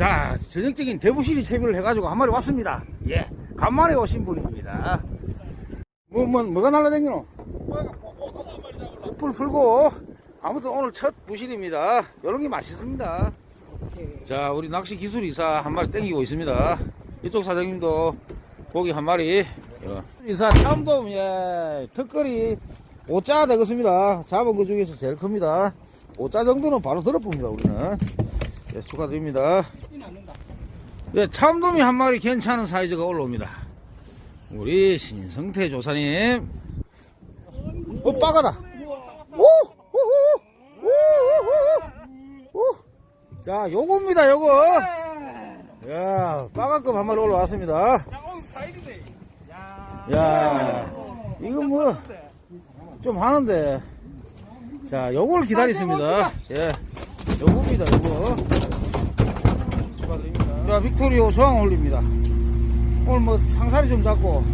자, 전형적인 대부실이 채비를 해가지고 한 마리 왔습니다. 예, 간만에 오신 분입니다. 뭐, 뭐, 뭐가 날라다니노? 숯불 풀고, 아무튼 오늘 첫 부실입니다. 이런 게 맛있습니다. 자, 우리 낚시 기술 이사 한 마리 땡기고 있습니다. 이쪽 사장님도 고기 한 마리. 어. 이사 참돔, 예, 턱걸이 5자 되겠습니다. 잡은 것 중에서 제일 큽니다. 5자 정도는 바로 들어봅니다, 우리는. 예, 축하드립니다. 예, 참돔이 한 마리 괜찮은 사이즈가 올라옵니다. 우리 신성태 조사님. 어, 빠가다. 오! 오호! 오! 오! 자, 요겁니다, 요거. 야, 빠가급 한 마리 올라왔습니다. 야, 이거 뭐, 좀 하는데. 자, 요걸 기다리십니다. 예. 요겁니다, 요거. 자, 빅토리오 저항 올립니다. 오늘 뭐 상사리 좀 잡고,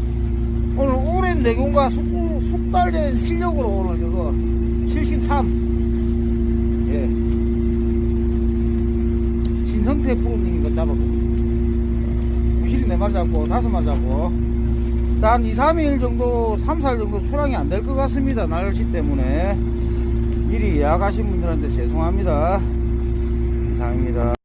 오늘 오랜 내공과 숙, 숙달된 실력으로 오늘 이거 73. 예. 신성태 프로님이 이거 잡았고. 부실이 4마리 잡고, 5마리 잡고. 자, 한 2, 3일 정도, 3, 4일 정도 출항이 안 될 것 같습니다. 날씨 때문에. 미리 예약하신 분들한테 죄송합니다. 이상입니다.